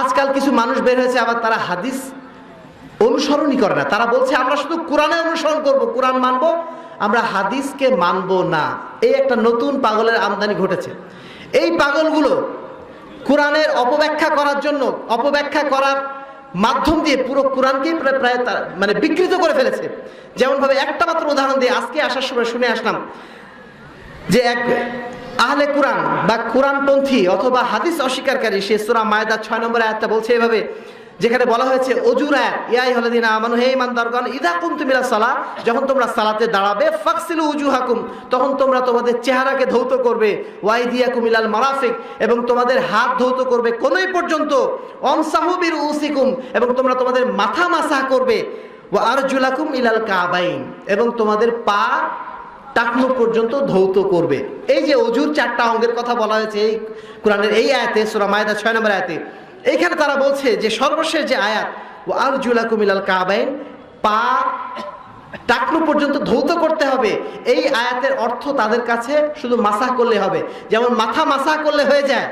আজকাল কিছু মানুষ বের হয়েছে, আবার তারা হাদিস অনুসরণই করে না। তারা বলছে, আমরা শুধু কোরআনে অনুসরণ করব, কোরআন মানবো, আমরা হাদিসকে মানবো না। এই একটা নতুন পাগলের আমদানি ঘটেছে। এই পাগলগুলো কোরআনের অপব্যাখ্যা করার জন্য, অপব্যাখ্যা করার মাধ্যম দিয়ে পুরো কোরআনকেই প্রায় প্রায় মানে বিকৃত করে ফেলেছে। যেমনভাবে একটা মাত্র উদাহরণ দিয়ে আজকে আসার সময় শুনে আসলাম যে এক আহলে কোরআন বা কোরআনপন্থী অথবা হাদিস অস্বীকারী, সে সুরা মায়দা ছয় নম্বর আয়াতটা বলছে এভাবে, যেখানে বলা হয়েছে অজুর ইয়াই হলদিন আমানু, হে ইমানদারগণ ইদা কুনতুম ইলা সালা যখন তোমরা সালাতে দাঁড়াবে ফাকসিলু উজুহাকুম তখন তোমরা তোমাদের চেহারাকে ধৌত করবে, ওয়াইদিয়াকুম ইলাল মারাফিক এবং তোমাদের হাত ধৌত করবে কোনই পর্যন্ত অমসাহুবির উসিকুম এবং তোমরা তোমাদের মাথা মাসাহ করবে ও আরজুলাকুম ইলাল কাবাইন এবং তোমাদের পা টাকনু পর্যন্ত ধৌত করবে। এই যে অজুর চারটা অঙ্গের কথা বলা হয়েছে এই কোরআনের এই আয়াতে, সুরা মায়দা ছয় নম্বর আয়াতে এইখানে তারা বলছে যে সর্বশেষ যে আয়াত ও আর জুলা কুমিলাল কাবাইন পা টাকনু পর্যন্ত ধৌত করতে হবে। এই আয়াতের অর্থ তাদের কাছে শুধু মাসাহ করলে হবে। যেমন মাথা মাসাহ করলে হয়ে যায়,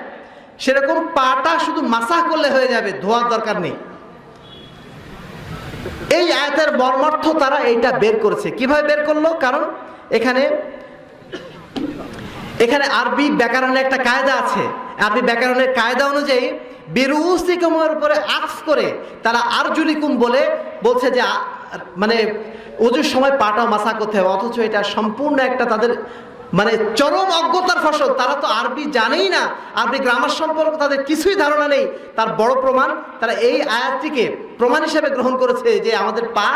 সেরকম পাটা শুধু মাসাহ করলে হয়ে যাবে, ধোয়ার দরকার নেই। এই আয়াতের মর্মার্থ তারা এইটা বের করেছে। কীভাবে বের করল? কারণ এখানে এখানে আরবি ব্যাকরণের একটা কায়দা আছে। আরবি ব্যাকরণের কায়দা অনুযায়ী বিরুসিকুমের উপরে আফ করে তারা আরজুলিকুম বলে বলছে যে মানে অজুর সময় পাটা মাসা করতে হবে, অথচ এটা সম্পূর্ণ একটা তাদের মানে চরম অজ্ঞতার ফসল, তারা তো আরবি জানেই না। আরবি গ্রামার সম্পর্কে তাদের কিছুই ধারণা নেই। তার বড় প্রমাণ, তারা এই আয়াতটিকে প্রমাণ হিসেবে গ্রহণ করেছে যে আমাদের পা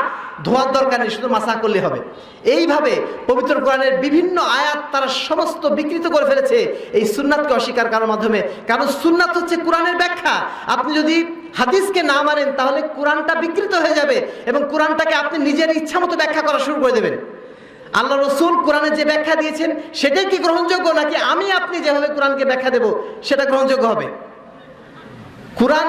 ধোয়ার দরকার নেই, শুধু মাসা করলে হবে। এইভাবে পবিত্র কোরআনের বিভিন্ন আয়াত তারা সমস্ত বিকৃত করে ফেলেছে এই সুন্নাতকে অস্বীকার করার মাধ্যমে। কারণ সুন্নাত হচ্ছে কোরআনের ব্যাখ্যা। আপনি যদি হাদিসকে না মানেন, তাহলে কোরআনটা বিকৃত হয়ে যাবে এবং কোরআনটাকে আপনি নিজের ইচ্ছা মতো ব্যাখ্যা করা শুরু করে দেবেন। আল্লাহ রসুল কোরআনে যে ব্যাখ্যা দিয়েছেন, সেটাই কি গ্রহণযোগ্য? নাকি আমি আপনি যেভাবে কোরআনকে ব্যাখ্যা দেব, সেটা গ্রহণযোগ্য হবে? কোরআন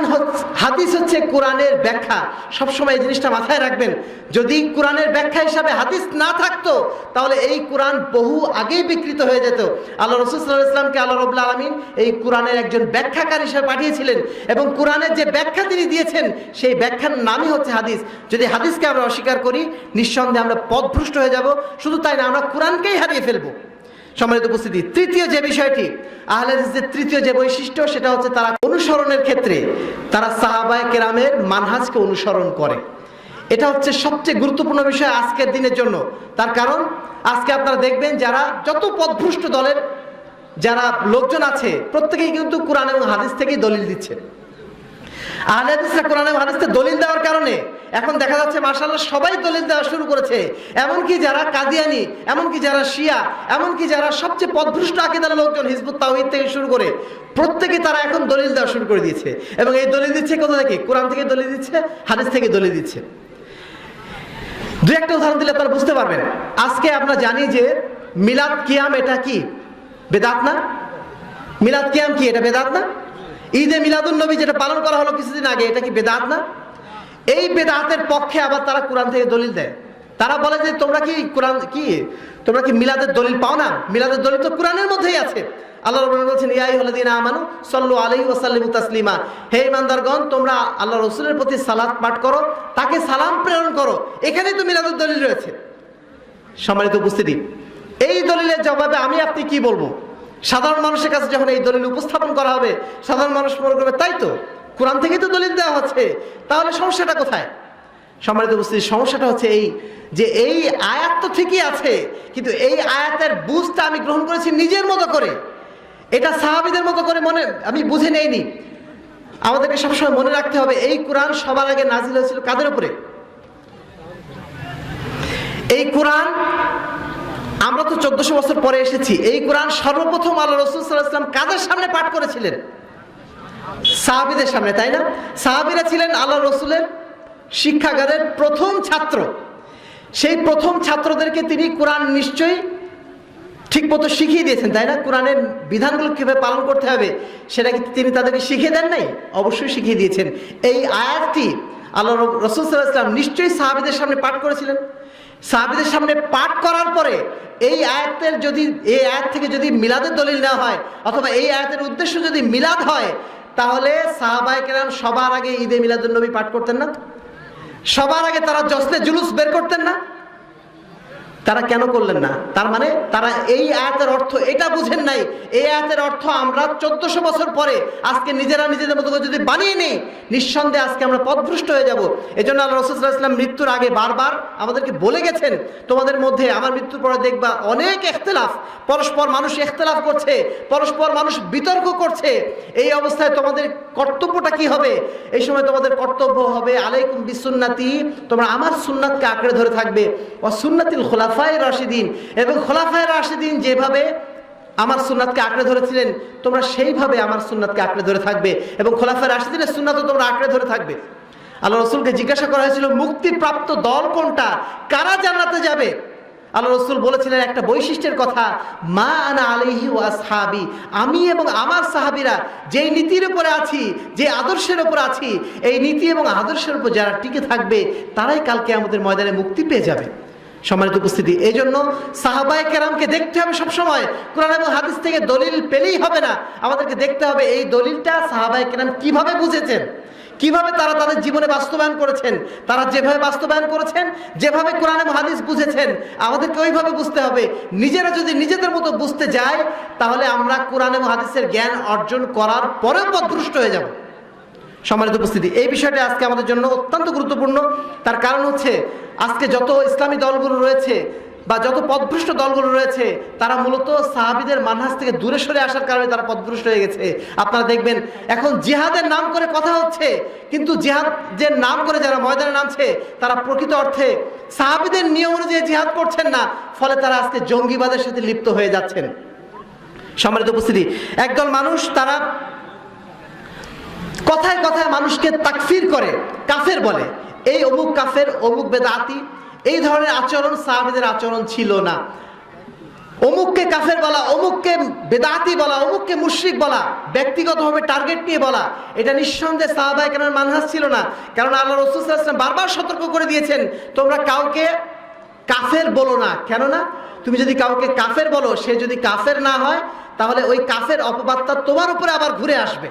হাদিস হচ্ছে কোরআনের ব্যাখ্যা। সবসময় এই জিনিসটা মাথায় রাখবেন, যদি কোরআনের ব্যাখ্যা হিসাবে হাদিস না থাকতো, তাহলে এই কোরআন বহু আগেই বিকৃত হয়ে যেত। আল্লাহ রসুল ইসলামকে আল্লাহ রবুল্লা আলমিন এই কোরআনের একজন ব্যাখ্যাকার হিসেবে পাঠিয়েছিলেন এবং কোরআনের যে ব্যাখ্যা তিনি দিয়েছেন, সেই ব্যাখ্যার নামই হচ্ছে হাদিস। যদি হাদিসকে আমরা অস্বীকার করি, নিঃসন্দেহে আমরা পথভ্রষ্ট হয়ে যাব। শুধু তাই না, আমরা কোরআনকেই হারিয়ে ফেলব। সম্মানিত উপস্থিতি, তৃতীয় যে বিষয়টি, আহলে তৃতীয় যে বৈশিষ্ট্য, সেটা হচ্ছে তারা অনুসরণের ক্ষেত্রে তারা সাহাবায় কেরামের মানহাজকে অনুসরণ করে। এটা হচ্ছে সবচেয়ে গুরুত্বপূর্ণ বিষয় আজকের দিনের জন্য। তার কারণ, আজকে আপনারা দেখবেন যারা যত পথভ্রষ্ট দলের যারা লোকজন আছে, প্রত্যেকেই কিন্তু কোরআন এবং হাদিস থেকেই দলিল দিচ্ছে। আহলে হাদিসরা কোরআন এবং হাদিসকে দলিল দেওয়ার কারণে এখন দেখা যাচ্ছে মার্শাল্লাহ সবাই দলিল দেওয়া শুরু করেছে। এমনকি যারা কাদিয়ানি এমনকি যারা শিয়া এমনকি যারা সবচেয়ে পদভ্রষ্ট আকিদার লোকজন হিজবুত তাওহিদ থেকে শুরু করে প্রত্যেকে তারা এখন দলিল দেওয়া শুরু করে দিয়েছে। এবং এই দলিল দিচ্ছে কোথা থেকে? কোরআন থেকে দলিল দিচ্ছে হাদিস থেকে দলিল দিচ্ছে। দু একটা উদাহরণ দিলে আপনারা বুঝতে পারবেন। আজকে আমরা জানি যে মিলাদ কিয়াম এটা কি? বেদাত না? মিলাদ কিয়াম কি? এটা বেদাত না? ঈদে মিলাদুল নবী যেটা পালন করা হলো কিছুদিন আগে এটা কি বেদাত না? এই বেদাতের পক্ষে আবার তারা কোরআন থেকে দলিল দেয়। তারা বলে যে, তোমরা কি কোরআন, কি? তোমরা কি মিলাদের দলিল পাও না? মিলাদের দলিল তো কোরআনের মধ্যেই আছে। আল্লাহ রবুল্লাহ বলছেন ইয়াই হলদিন আমানু, সল্লু আলাই ওসাল্লিম তাসলিমা। হে ইমানদারগণ তোমরা আল্লাহ রসুলের প্রতি সালাদ পাঠ করো, তাকে সালাম প্রেরণ করো। এখানেই তো মিলাদের দলিল রয়েছে। সম্মানিত উপস্থিতি, এই দলিলের জবাবে আমি আপনি কি বলব? সাধারণ মানুষের কাছে যখন এই দলিল উপস্থাপন করা হবে, সাধারণ মানুষ মনে করবে, তাই তো? কোরআন থেকেই তো দলিল দেওয়া হচ্ছে। তাহলে সমস্যাটা কোথায়? সম্মানিত উপস্থিতি, সমস্যাটা হচ্ছে এই যে এই আয়াত তো ঠিকই আছে, কিন্তু এই আয়াতের বুঝটা আমি গ্রহণ করেছি নিজের মতো করে। এটা সাহাবিদের মতো করে মনে, আমি বুঝে নেইনি। আমাদেরকে সবসময় মনে রাখতে হবে, এই কোরআন সবার আগে নাজিল হয়েছিল কাদের উপরে? এই কোরআন, আমরা তো চোদ্দশো বছর পরে এসেছি, এই কোরআন সর্বপ্রথম আল্লাহ রসুল সাল্লাহ ইসলাম কাদের সামনে পাঠ করেছিলেন? সাহাবিদের সামনে, তাই না? সাহাবিরা ছিলেন আল্লাহ রসুলের শিক্ষাগারের প্রথম ছাত্র। সেই প্রথম ছাত্রদেরকে তিনি কোরআন নিশ্চয়ই ঠিক মতো শিখিয়ে দিয়েছেন, তাই না? কোরআনের বিধানগুলো কীভাবে পালন করতে হবে, সেটা কি তিনি তাদেরকে শিখিয়ে দেন নাই? অবশ্যই শিখিয়ে দিয়েছেন। এই আয়াতটি আল্লাহ রসুল সাল্লাহ ইসলাম নিশ্চয়ই সাহাবিদের সামনে পাঠ করেছিলেন। সাহাবিদের সামনে পাঠ করার পরে এই আয়াতের যদি, এই আয়াত থেকে যদি মিলাদের দলিল নেওয়া হয়, অথবা এই আয়াতের উদ্দেশ্য যদি মিলাদ হয় তাহলে সাহাবাই কেরাম সবার আগে ঈদে মিলাদুল নবী পাঠ করতেন না? সবার আগে তারা জসলে জুলুস বের করতেন না? তারা কেন করলেন না? তার মানে তারা এই আয়াতের অর্থ এটা বুঝেন নাই। এই আয়াতের অর্থ আমরা চোদ্দশো বছর পরে আজকে নিজেরা নিজেদের মতো যদি বানিয়ে নিই, নিঃসন্দেহে আজকে আমরা পথভ্রষ্ট হয়ে যাব। এই জন্য আল্লাহ রসুল্লাহ ইসলাম মৃত্যুর আগে বারবার আমাদেরকে বলে গেছেন, তোমাদের মধ্যে আমার মৃত্যুর পরে দেখবা অনেক এখতলাফ পরস্পর মানুষ এখতলাফ করছে, পরস্পর মানুষ বিতর্ক করছে। এই অবস্থায় তোমাদের কর্তব্যটা কি হবে? এই সময় তোমাদের কর্তব্য হবে, আলাইকুম বিসুন্নাতি, তোমরা আমার সুন্নাতকে আঁকড়ে ধরে থাকবে। ও সুন্নাতিল খোলাফায় রাশিদিন এবং খোলাফায় রাশিদিন যেভাবে আমার সুন্নাতকে আঁকড়ে ধরেছিলেন, তোমরা সেইভাবে আমার সুন্নাতকে আঁকড়ে ধরে থাকবে এবং খোলাফায় রাশিদিনের সুন্নাতও তোমরা আঁকড়ে ধরে থাকবে। আল্লাহ রসুলকে জিজ্ঞাসা করা হয়েছিল, মুক্তিপ্রাপ্ত দল কোনটা? কারা জান্নাতে যাবে? আল্লাহ রসুল বলেছিলেন একটা বৈশিষ্ট্যের কথা, মা আনা আলাইহি ওয়া সাহাবি আমি এবং আমার সাহাবিরা যেই নীতির উপরে আছি, যে আদর্শের উপর আছি, এই নীতি এবং আদর্শের উপর যারা টিকে থাকবে, তারাই কালকে আমাদের ময়দানে মুক্তি পেয়ে যাবে। সম্মানিত উপস্থিতি। এই জন্য সাহাবায় কেরামকে দেখতে হবে সবসময়। কোরআন এবং হাদিস থেকে দলিল পেলেই হবে না। আমাদেরকে দেখতে হবে এই দলিলটা সাহাবায় কেরাম কীভাবে বুঝেছেন? কীভাবে তারা তাদের জীবনে বাস্তবায়ন করেছেন? তারা যেভাবে বাস্তবায়ন করেছেন, যেভাবে কোরআন এবং হাদিস বুঝেছেন, আমাদেরকে ওইভাবে বুঝতে হবে। নিজেরা যদি নিজেদের মতো বুঝতে যায়, তাহলে আমরা কোরআন এবং হাদিসের জ্ঞান অর্জন করার পরেও পথভ্রষ্ট হয়ে যাব। সম্মানিত উপস্থিতি। এই বিষয়টা আজকে আমাদের জন্য অত্যন্ত গুরুত্বপূর্ণ। তার কারণ হচ্ছে, আজকে যত ইসলামী দলগুলো রয়েছে বা যত পদভ্রষ্ট দলগুলো রয়েছে, তারা মূলত সাহাবিদের মানহাজ থেকে দূরে সরে আসার কারণে তারা পদভ্রষ্ট হয়ে গেছে। আপনারা দেখবেন, এখন জিহাদের নাম করে কথা হচ্ছে, কিন্তু জিহাদ যে নাম করে যারা ময়দানে নামছে, তারা প্রকৃত অর্থে সাহাবিদের নিয়ম অনুযায়ী জিহাদ করছেন না, ফলে তারা আজকে জঙ্গিবাদের সাথে লিপ্ত হয়ে যাচ্ছেন। সম্মানিত উপস্থিতি, একদল মানুষ তারা কথায় কথায় মানুষকে তাকফির করে, কাফের বলে। এই অমুক কাফের, অমুক বেদাতি, এই ধরনের আচরণ সাহাবিদের আচরণ ছিল না। অমুককে কাফের বলা, অমুককে বেদাতি বলা, অমুককে মুশ্রিক বলা, ব্যক্তিগতভাবে টার্গেট নিয়ে বলা, এটা নিঃসন্দেহে সাহাবাই কেন মানহাজ ছিল না। কারণ আল্লাহ রসুলাম বারবার সতর্ক করে দিয়েছেন, তোমরা কাউকে কাফের বলো না। কেননা, তুমি যদি কাউকে কাফের বলো, সে যদি কাফের না হয়, তাহলে ওই কাফের অপবাদটা তোমার উপরে আবার ঘুরে আসবে।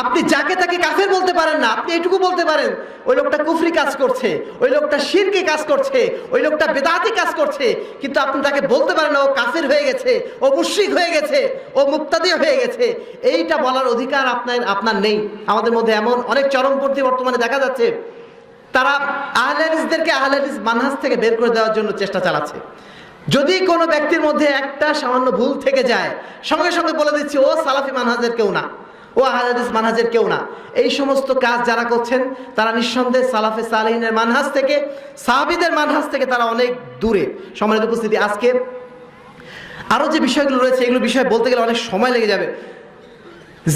আপনি যাকে তাকে কাফের বলতে পারেন না, আপনি এটুকু বলতে পারেন, ওই লোকটা কুফরি কাজ করছে, ওই লোকটা শিরকে কাজ করছে, ওই লোকটা বেদাতি কাজ করছে, কিন্তু আপনি তাকে বলতে পারেন না, ও কাফের হয়ে গেছে, ও মুশ্রিক হয়ে গেছে, ও মুক্তাদি হয়ে গেছে। এইটা বলার অধিকার আপনার আপনার নেই। আমাদের মধ্যে এমন অনেক চরমপন্থী বর্তমানে দেখা যাচ্ছে, তারা আহলাদিসদেরকে আহলাদিস মানহাজ থেকে বের করে দেওয়ার জন্য চেষ্টা চালাচ্ছে। যদি কোনো ব্যক্তির মধ্যে একটা সামান্য ভুল থেকে যায়, সঙ্গে সঙ্গে বলে দিচ্ছি, ও সালাফি মানহাজের কেউ না। ও আহাদিস মানহাজের কেউ না। এই সমস্ত কাজ যারা করছেন, তারা নিঃসন্দেহ সালাফে সালিনের মানহাজ থেকে, সাহাবিদের মানহাজ থেকে তারা অনেক দূরে। সম্মানিত উপস্থিতি, আজকে আরও যে বিষয়গুলো রয়েছে, এগুলো বিষয়ে বলতে গেলে অনেক সময় লেগে যাবে।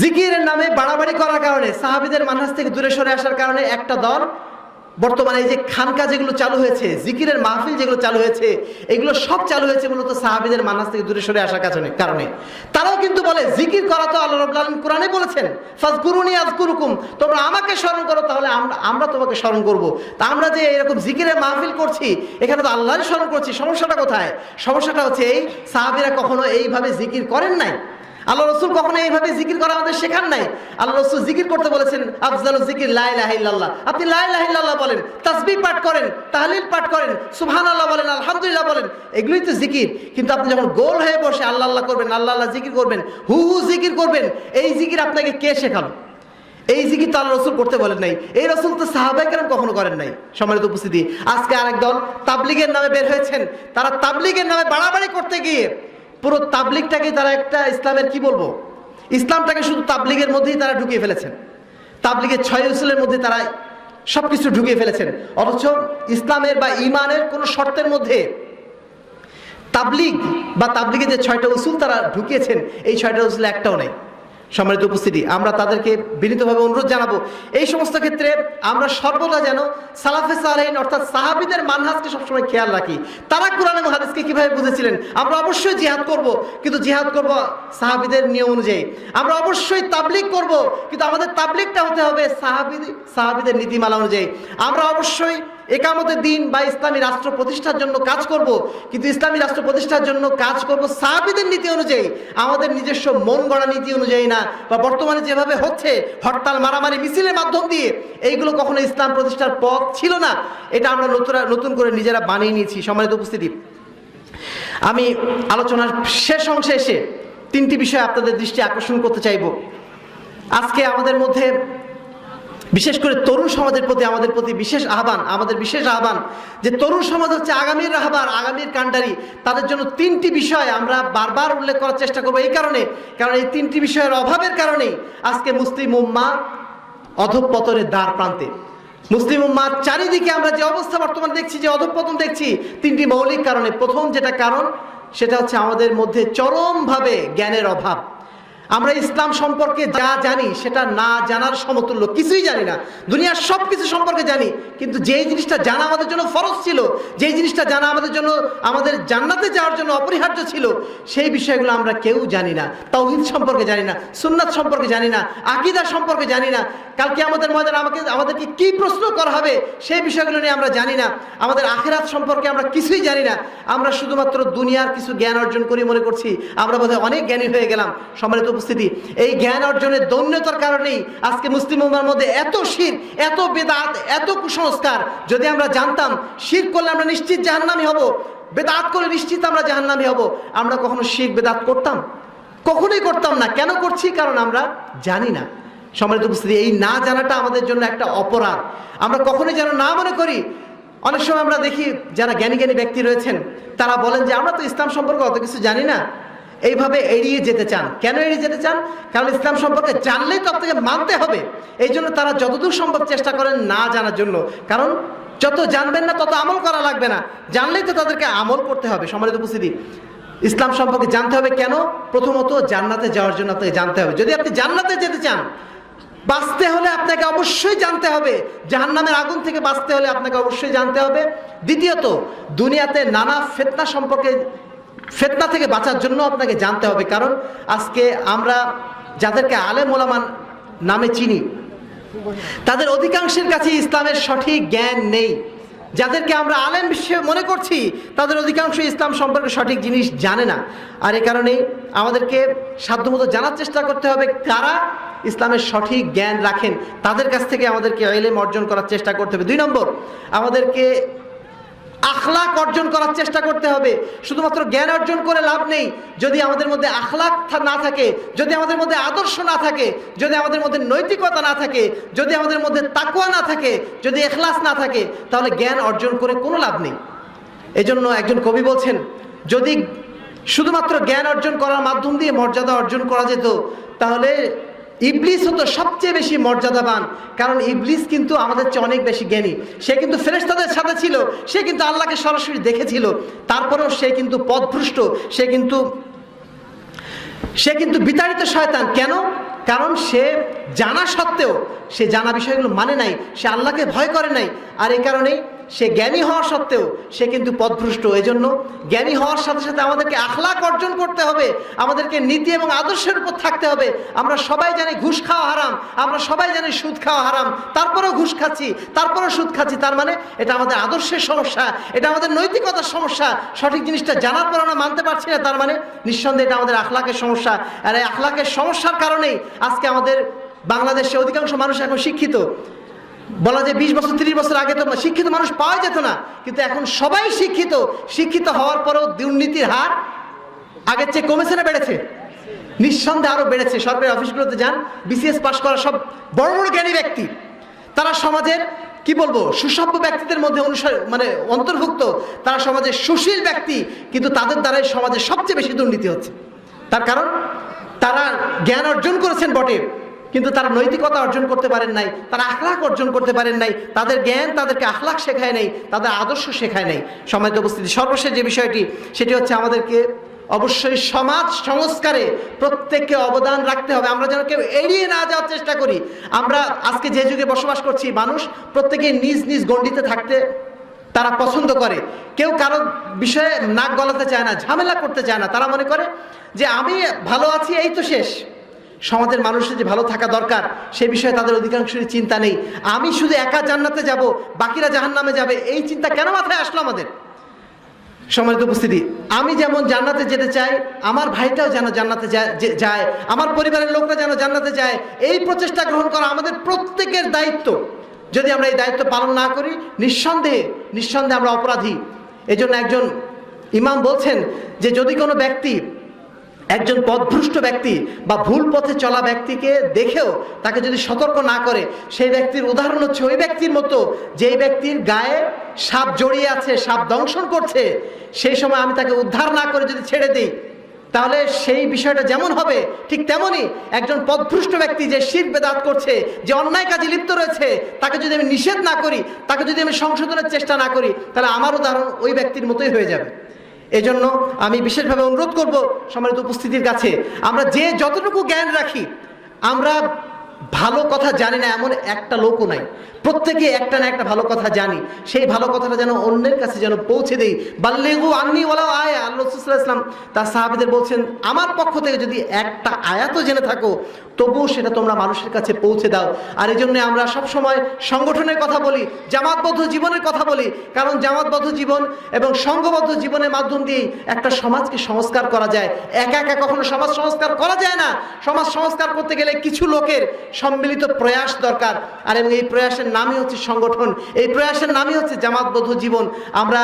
জিকিরের নামে বাড়াবাড়ি করার কারণে, সাহাবিদের মানহাজ থেকে দূরে সরে আসার কারণে একটা দল বর্তমানে এই যে খানকা যেগুলো চালু হয়েছে, জিকিরের মাহফিল যেগুলো চালু হয়েছে, এগুলো সব চালু হয়েছে মূলত সাহাবিদের মানাজ থেকে দূরে সরে আসার কারণে কারণে। তারাও কিন্তু বলে, জিকির করা তো আল্লাহ রব্লা আলম কোরআনে বলেছেন ফাজ গুরুনি আজ গুরুকুম তোমরা আমাকে স্মরণ করো, তাহলে আমরা আমরা তোমাকে স্মরণ করব। তা আমরা যে এরকম জিকিরের মাহফিল করছি, এখানে তো আল্লাহর স্মরণ করছি, সমস্যাটা কোথায়? সমস্যাটা হচ্ছে এই সাহাবিরা কখনো এইভাবে জিকির করেন নাই। আল্লাহ রসুল কখনো এইভাবে জিকির করা আমাদের শেখান নাই। আল্লাহ রসুল জিকির করতে বলেছেন, আফজাল জিকির লাই লাহিল্লাহ আপনি লাই লাহিল্লাহ বলেন তাসবি পাঠ করেন, তাহলিল পাঠ করেন সুবহান আল্লাহ বলেন, আলহামদুলিল্লাহ বলেন, এগুলোই তো জিকির। কিন্তু আপনি যখন গোল হয়ে বসে আল্লাহ আল্লাহ করবেন, আল্লাহ আল্লাহ জিকির করবেন, হু হু জিকির করবেন, এই জিকির আপনাকে কে শেখালো? এই জিকির তো আল্লাহ রসুল করতে বলেন নাই। এই রসুল তো সাহাবাই কেন কখনো করেন নাই। সম্মানিত উপস্থিতি, আজকে আরেক দল তাবলিগের নামে বের হয়েছেন। তারা তাবলিগের নামে বাড়াবাড়ি করতে গিয়ে পুরো তাবলিগটাকেই তারা একটা ইসলামের, কি বলব? ইসলামটাকে শুধু তাবলিগের মধ্যেই তারা ঢুকিয়ে ফেলেছেন। তাবলিগের ছয় উসুলের মধ্যে তারা সব কিছু ঢুকিয়ে ফেলেছেন। অথচ ইসলামের বা ইমানের কোনো শর্তের মধ্যে তাবলিগ বা তাবলিগের যে ছয়টা উসুল তারা ঢুকিয়েছেন, এই ছয়টা উসুল একটাও নেই। সম্মানিত উপস্থিতি, আমরা তাদেরকে বিনীতভাবে অনুরোধ জানাব। এই সমস্ত ক্ষেত্রে আমরা সর্বদা যেন সালাফে সালাহিন, অর্থাৎ সাহাবিদের মানহাজকে সবসময় খেয়াল রাখি। তারা কোরআন এবং হাদিসকে কীভাবে বুঝেছিলেন? আমরা অবশ্যই জিহাদ করব, কিন্তু জিহাদ করব সাহাবিদের নিয়ম অনুযায়ী। আমরা অবশ্যই তাবলিগ করব, কিন্তু আমাদের তাবলিগটা হতে হবে সাহাবি সাহাবিদের নীতিমালা অনুযায়ী। আমরা অবশ্যই একামতের দিন বা ইসলামী রাষ্ট্র প্রতিষ্ঠার জন্য কাজ করব, কিন্তু ইসলামী রাষ্ট্র প্রতিষ্ঠার জন্য কাজ করব সাহাবিদের নীতি অনুযায়ী, আমাদের নিজস্ব মন গড়া নীতি অনুযায়ী না, বা বর্তমানে যেভাবে হচ্ছে, হরতাল, মারামারি, মিছিলের মাধ্যম দিয়ে, এইগুলো কখনো ইসলাম প্রতিষ্ঠার পথ ছিল না। এটা আমরা নতুন নতুন করে নিজেরা বানিয়ে নিয়েছি। সম্মানিত উপস্থিতি, আমি আলোচনার শেষ অংশে এসে তিনটি বিষয় আপনাদের দৃষ্টি আকর্ষণ করতে চাইব। আজকে আমাদের মধ্যে বিশেষ করে তরুণ সমাজের প্রতি আমাদের প্রতি বিশেষ আহ্বান, আমাদের বিশেষ আহ্বান যে তরুণ সমাজ হচ্ছে আগামীর রাহবার, আগামীর কাণ্ডারি। তাদের জন্য তিনটি বিষয় আমরা বারবার উল্লেখ করার চেষ্টা করব এই কারণে। কারণ এই তিনটি বিষয়ের অভাবের কারণেই আজকে মুসলিম উম্মা অধঃপতনের দ্বার প্রান্তে। মুসলিম উম্মার চারিদিকে আমরা যে অবস্থা বর্তমানে দেখছি, যে অধঃপতন দেখছি, তিনটি মৌলিক কারণে। প্রথম যেটা কারণ, সেটা হচ্ছে আমাদের মধ্যে চরমভাবে জ্ঞানের অভাব। আমরা ইসলাম সম্পর্কে যা জানি সেটা না জানার সমতুল্য কিছুই জানি না। দুনিয়ার সব কিছু সম্পর্কে জানি, কিন্তু যেই জিনিসটা জানা আমাদের জন্য ফরজ ছিল, যেই জিনিসটা জানা আমাদের জন্য, আমাদের জান্নাতে যাওয়ার জন্য অপরিহার্য ছিল, সেই বিষয়গুলো আমরা কেউ জানি না। তৌহিদ সম্পর্কে জানি না, সুন্নাত সম্পর্কে জানি না, আকিদা সম্পর্কে জানি না। কালকে আমাদের ময়দানে আমাকে, আমাদেরকে কি প্রশ্ন করা হবে সেই বিষয়গুলো নিয়ে আমরা জানি না। আমাদের আখেরাত সম্পর্কে আমরা কিছুই জানি না। আমরা শুধুমাত্র দুনিয়ার কিছু জ্ঞান অর্জন করি মনে করছি। আমরা বোধহয় অনেক জ্ঞানী হয়ে গেলাম। সম্মানিত উপস্থিতি। এই জ্ঞান অর্জনের দৌন্যতার কারণেই আজকে মুসলিম উম্মার মধ্যে এত শির, এত বেদাত, এত কুসংস্কার। যদি আমরা জানতাম, শির করলে আমরা নিশ্চিত জাহান্নামি হব। বেদাত করে নিশ্চিত আমরা জাহান্নামি হব। আমরা কখনো শির, বেদাত করতাম? কখনোই করতাম না। কেন করছি? কারণ আমরা জানি না। সম্মানিত উপস্থিতি, এই না জানাটা আমাদের জন্য একটা অপরাধ। আমরা কখনোই যেন না মনে করি। অনেক সময় আমরা দেখি, যারা জ্ঞানী জ্ঞানী ব্যক্তি রয়েছেন, তারা বলেন যে, আমরা তো ইসলাম সম্পর্কে অত কিছু জানি না। এইভাবে এড়িয়ে যেতে চান। কেন এড়িয়ে যেতে চান? কারণ ইসলাম সম্পর্কে জানলেই তো আপনাকে মানতে হবে। এই জন্য তারা যতদূর সম্ভব চেষ্টা করেন না জানার জন্য। কারণ যত জানবেন না, তত আমল করা লাগবে না। জানলেই তো তাদেরকে আমল করতে হবে। সম্মানিত উপস্থিতি, ইসলাম সম্পর্কে জানতে হবে কেন? প্রথমত জান্নাতে যাওয়ার জন্য আপনাকে জানতে হবে। যদি আপনি জান্নাতে যেতে চান, বাঁচতে হলে আপনাকে অবশ্যই জানতে হবে। জাহান্নামের আগুন থেকে বাঁচতে হলে আপনাকে অবশ্যই জানতে হবে। দ্বিতীয়ত, দুনিয়াতে নানা ফেতনা সম্পর্কে ফেতনা থেকে বাঁচার জন্য আপনাকে জানতে হবে। কারণ আজকে আমরা যাদেরকে আলেম ওলামান নামে চিনি, তাদের অধিকাংশের কাছে ইসলামের সঠিক জ্ঞান নেই। যাদেরকে আমরা আলেম বিশ্বে মনে করছি, তাদের অধিকাংশ ইসলাম সম্পর্কে সঠিক জিনিস জানে না। আর এ কারণেই আমাদেরকে সাধ্যমতো জানার চেষ্টা করতে হবে, কারা ইসলামের সঠিক জ্ঞান রাখেন। তাদের কাছ থেকে আমাদেরকে এলেম অর্জন করার চেষ্টা করতে হবে। দুই নম্বর, আমাদেরকে আখলাক অর্জন করার চেষ্টা করতে হবে। শুধুমাত্র জ্ঞান অর্জন করে লাভ নেই। যদি আমাদের মধ্যে আখলাক না থাকে, যদি আমাদের মধ্যে আদর্শ না থাকে, যদি আমাদের মধ্যে নৈতিকতা না থাকে, যদি আমাদের মধ্যে তাকুয়া না থাকে, যদি এখলাস না থাকে, তাহলে জ্ঞান অর্জন করে কোনো লাভ নেই। এজন্য একজন কবি বলছেন, যদি শুধুমাত্র জ্ঞান অর্জন করার মাধ্যম দিয়ে মর্যাদা অর্জন করা যেত, তাহলে ইবলিস হতো সবচেয়ে বেশি মর্যাদাবান, কারণ ইবলিস কিন্তু আমাদের চেয়ে অনেক বেশি জ্ঞানী। সে কিন্তু ফেরেশতাদের সাথে ছিল, সে কিন্তু আল্লাহকে সরাসরি দেখেছিল, তারপরেও সে কিন্তু পথভ্রষ্ট, সে কিন্তু সে কিন্তু বিতাড়িত শয়তান। কেন? কারণ সে জানা সত্ত্বেও, সে জানা বিষয়গুলো মানে নাই, সে আল্লাহকে ভয় করে নাই। আর এই কারণেই সে জ্ঞানী হওয়া সত্ত্বেও সে কিন্তু পথভ্রষ্ট। এজন্য জ্ঞানী হওয়ার সাথে সাথে আমাদেরকে আখলাক অর্জন করতে হবে, আমাদেরকে নীতি এবং আদর্শের উপর থাকতে হবে। আমরা সবাই জানি ঘুষ খাওয়া হারাম, আমরা সবাই জানি সুদ খাওয়া হারাম, তারপরেও ঘুষ খাচ্ছি, তারপরেও সুদ খাচ্ছি, তার মানে এটা আমাদের আদর্শের সমস্যা, এটা আমাদের নৈতিকতার সমস্যা। সঠিক জিনিসটা জানার পর আমরা মানতে পারছি না, তার মানে নিঃসন্দেহে এটা আমাদের আখলাকের সমস্যা। আর এই আখলাকের সমস্যার কারণেই আজকে আমাদের বাংলাদেশে অধিকাংশ মানুষ এখন শিক্ষিত। বলা যায় বিশ বছর, তিরিশ বছর আগে তো শিক্ষিত মানুষ পাওয়া যেত না। কিন্তু এখন সবাই শিক্ষিত। শিক্ষিত হওয়ার পরেও দুর্নীতির হার আগের চেয়ে কমেছে না বেড়েছে? নিঃসন্দেহে আরও বেড়েছে। সরকারি অফিসগুলোতে যান বিসিএস পাশ করা সব বড় বড় জ্ঞানী ব্যক্তি। তারা সমাজের, কি বলব, সুসভ্য ব্যক্তিদের মধ্যে অনুসার মানে অন্তর্ভুক্ত। তারা সমাজের সুশীল ব্যক্তি, কিন্তু তাদের দ্বারাই সমাজে সবচেয়ে বেশি দুর্নীতি হচ্ছে। তার কারণ, তারা জ্ঞান অর্জন করেছেন বটে। কিন্তু তারা নৈতিকতা অর্জন করতে পারেন নাই, তারা আখলাক অর্জন করতে পারেন নাই, তাদের জ্ঞান তাদেরকে আখলাক শেখায় নাই, তাদের আদর্শ শেখায় নাই। সমাজ উপস্থিতি, সর্বশেষ যে বিষয়টি, সেটি হচ্ছে আমাদেরকে অবশ্যই সমাজ সংস্কারে প্রত্যেককে অবদান রাখতে হবে। আমরা যেন কেউ এড়িয়ে না যাওয়ার চেষ্টা করি। আমরা আজকে যে যুগে বসবাস করছি, মানুষ প্রত্যেকে নিজ নিজ গণ্ডিতে থাকতে তারা পছন্দ করে। কেউ কারও বিষয়ে নাক গলাতে চায় না, ঝামেলা করতে চায় না। তারা মনে করে যে, আমি ভালো আছি, এই তো শেষ। সমাজের মানুষের যে ভালো থাকা দরকার, সে বিষয়ে তাদের অধিকাংশেরই চিন্তা নেই। আমি শুধু একা জান্নাতে যাব, বাকিরা জাহান নামে যাবে, এই চিন্তা কেন মাথায় আসলো আমাদের? সম্মানিত উপস্থিতি, আমি যেমন জান্নাতে যেতে চাই, আমার ভাইটাও যেন জান্নাতে যায়- যায়, আমার পরিবারের লোকরা যেন জান্নাতে যায়, এই প্রচেষ্টা গ্রহণ করা আমাদের প্রত্যেকের দায়িত্ব। যদি আমরা এই দায়িত্ব পালন না করি, নিঃসন্দেহে নিঃসন্দেহে আমরা অপরাধী। এজন্য একজন ইমাম বলছেন যে, যদি কোনো ব্যক্তি একজন পথভ্রষ্ট ব্যক্তি বা ভুল পথে চলা ব্যক্তিকে দেখেও তাকে যদি সতর্ক না করে, সেই ব্যক্তির উদাহরণ হচ্ছে ওই ব্যক্তির মতো যেই ব্যক্তির গায়ে সাপ জড়িয়ে আছে, সাপ দংশন করছে, সেই সময় আমি তাকে উদ্ধার না করে যদি ছেড়ে দিই, তাহলে সেই বিষয়টা যেমন হবে, ঠিক তেমনই একজন পথভ্রষ্ট ব্যক্তি যে শির বেদাত করছে, যে অন্যায় কাজে লিপ্ত রয়েছে, তাকে যদি আমি নিষেধ না করি, তাকে যদি আমি সংশোধনের চেষ্টা না করি, তাহলে আমার উদাহরণ ওই ব্যক্তির মতোই হয়ে যাবে। এজন্য আমি বিশেষভাবে অনুরোধ করব সম্মানিত উপস্থিতির কাছে, আমরা যে যতটুকু জ্ঞান রাখি, আমরা ভালো কথা জানি না, এমন একটা লোকও নাই। প্রত্যেকে একটা না একটা ভালো কথা জানি। সেই ভালো কথাটা যেন অন্যের কাছে যেন পৌঁছে দেই। বাল্লেগু আন্নি ওলা আয়, আল্লাহ ইসলাম তার সাহাবিদের বলছেন, আমার পক্ষ থেকে যদি একটা আয়াতও জেনে থাকো তবুও সেটা তোমরা মানুষের কাছে পৌঁছে দাও। আর এই জন্য আমরা সবসময় সংগঠনের কথা বলি, জামাতবদ্ধ জীবনের কথা বলি। কারণ জামাতবদ্ধ জীবন এবং সংঘবদ্ধ জীবনের মাধ্যম দিয়েই একটা সমাজকে সংস্কার করা যায়। একা একা কখনো সমাজ সংস্কার করা যায় না। সমাজ সংস্কার করতে গেলে কিছু লোকের সম্মিলিত প্রয়াস দরকার। আর এবং এই প্রয়াসের নামই হচ্ছে সংগঠন। এই প্রয়াসের নামই হচ্ছে জামাতবদ্ধ জীবন। আমরা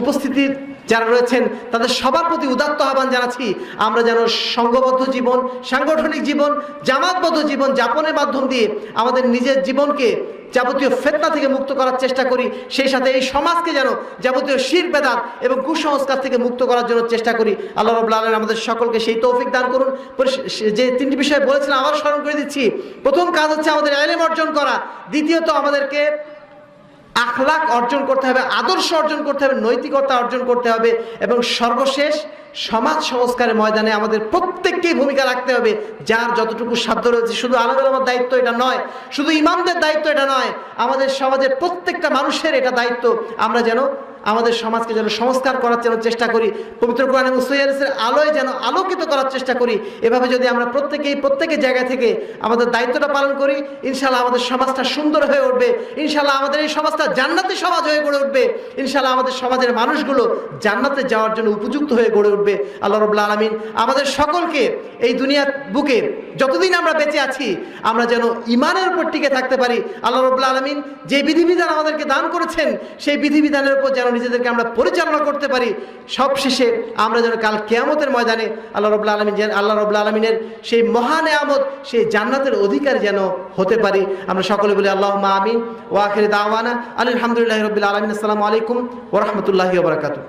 উপস্থিতির যারা রয়েছেন, তাদের সবার প্রতি উদাত্ত আহ্বান জানাচ্ছি। আমরা যেন সংঘবদ্ধ জীবন, সাংগঠনিক জীবন, জামাতবদ্ধ জীবন যাপনের মাধ্যম দিয়ে আমাদের নিজের জীবনকে যাবতীয় ফেতনা থেকে মুক্ত করার চেষ্টা করি। সেই সাথে এই সমাজকে যেন যাবতীয় শির বেদাত এবং কুসংস্কার থেকে মুক্ত করার জন্য চেষ্টা করি। আল্লাহ রব আলম আমাদের সকলকে সেই তৌফিক দান করুন। যে তিনটি বিষয় বলেছিলাম, আবার স্মরণ করে দিচ্ছি। প্রথম কাজ হচ্ছে আমাদের এলেম অর্জন করা। দ্বিতীয়ত আমাদেরকে আখলাক অর্জন করতে হবে, আদর্শ অর্জন করতে হবে, নৈতিকতা অর্জন করতে হবে এবং সর্বশেষ সমাজ সংস্কারের ময়দানে আমাদের প্রত্যেককেই ভূমিকা রাখতে হবে, যার যতটুকু সাধ্য রয়েছে। শুধু আলাদা দায়িত্ব এটা নয়, শুধু ইমামদের দায়িত্ব এটা নয়, আমাদের সমাজের প্রত্যেকটা মানুষের এটা দায়িত্ব। আমরা যেন আমাদের সমাজকে যেন সংস্কার করার যেন চেষ্টা করি, পবিত্র কোরআন এবং সৈয়াদের আলোয় যেন আলোকিত করার চেষ্টা করি, এভাবে যদি আমরা প্রত্যেকেই প্রত্যেকের জায়গা থেকে আমাদের দায়িত্বটা পালন করি ইনশাল্লাহ আমাদের সমাজটা সুন্দর হয়ে উঠবে ইনশাল্লাহ আমাদের এই সমাজটা জান্নাতি সমাজ হয়ে গড়ে উঠবে ইনশাল্লাহ আমাদের সমাজের মানুষগুলো জান্নাতে যাওয়ার জন্য উপযুক্ত হয়ে গড়ে উঠবে, আল্লাহ রবুল্লা আলমিন আমাদের সকলকে এই দুনিয়ার বুকে যতদিন আমরা বেঁচে আছি, আমরা যেন ইমানের উপর টিকে থাকতে পারি, আল্লাহ রবুল্লা আলমিন যে বিধিবিধান আমাদেরকে দান করেছেন, সেই বিধিবিধানের উপর যেন নিজেদেরকে আমরা পরিচালনা করতে পারি সব শেষে আমরা যেন কাল কেয়ামতের ময়দানে আল্লাহ রবুল্লা আলমিন যেন আল্লাহ রবুল্লা আলমিনের সেই মহান আমদ সেই জান্নাতের অধিকার যেন হতে পারি। আমরা সকলে বলি আল্লাহ মা আমিন ওয়াখির দাওয়ানা আলহামদুলিল্লাহ রবিল আলমিন। আসসালামু আলাইকুম ওরহমতুল্লাহি ওবরাকাতু